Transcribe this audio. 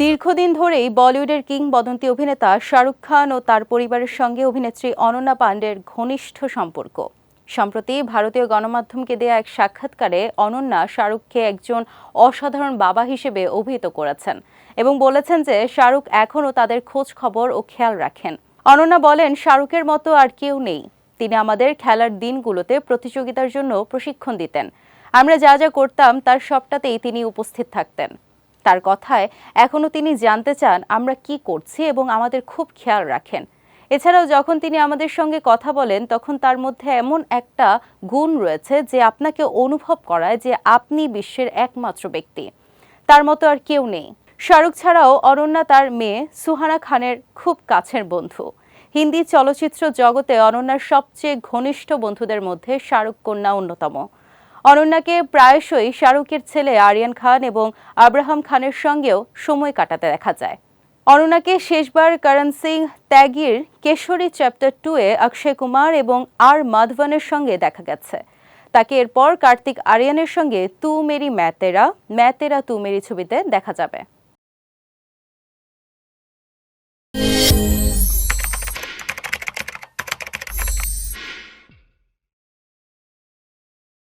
দীর্ঘদিন ধরেই বলিউডের কিংবদন্তি অভিনেতা শাহরুখ খান ও তার পরিবারের সঙ্গে অভিনেত্রী অনন্যা পাণ্ডের ঘনিষ্ঠ সম্পর্ক। সম্প্রতি ভারতীয় গণমাধ্যমকে দেয়া এক সাক্ষাৎকারে অনন্যা শাহরুখকে একজন অসাধারণ বাবা হিসেবে অভিহিত করেছেন এবং বলেছেন যে শাহরুখ এখনও তাদের খোঁজ খবর ও খেয়াল রাখেন। অনন্যা বলেন, শাহরুখের মতো আর কেউ নেই। তিনি আমাদের খেলার দিনগুলোতে প্রতিযোগিতার জন্য প্রশিক্ষণ দিতেন। আমরা যা যা করতাম, তার সবটাতেই তিনি উপস্থিত থাকতেন। তার কথায় এখনও তিনি জানতে চান আমরা কি করছি এবং আমাদের খুব খেয়াল রাখেন। এছাড়াও যখন তিনি আমাদের সঙ্গে কথা বলেন, তখন তার মধ্যে এমন একটা গুণ রয়েছে যে আপনাকে অনুভব করায় যে আপনি বিশ্বের একমাত্র ব্যক্তি। তার মতো আর কেউ নেই। শাহরুখ ছাড়াও অনন্যা তার মেয়ে, সুহানা খানের খুব কাছের বন্ধু। হিন্দি চলচ্চিত্র জগতে অনন্যার সবচেয়ে ঘনিষ্ঠ বন্ধুদের মধ্যে শাহরুখ কন্যা অন্যতম। অনন্যাকে প্রায়শই শাহরুখের ছেলে আরিয়ান খান এবং আব্রাহাম খানের সঙ্গেও সময় কাটাতে দেখা যায়। অনন্যাকে শেষবার করণ সিং ত্যাগীর কেশরী চ্যাপ্টার টু এ অক্ষয় কুমার এবং আর মাধবনের সঙ্গে দেখা গেছে। তাকে এরপর কার্তিক আরিয়ানের সঙ্গে তু মেরি ম্যাতেরা ম্যাতেরা তু মেরি ছবিতে দেখা যাবে।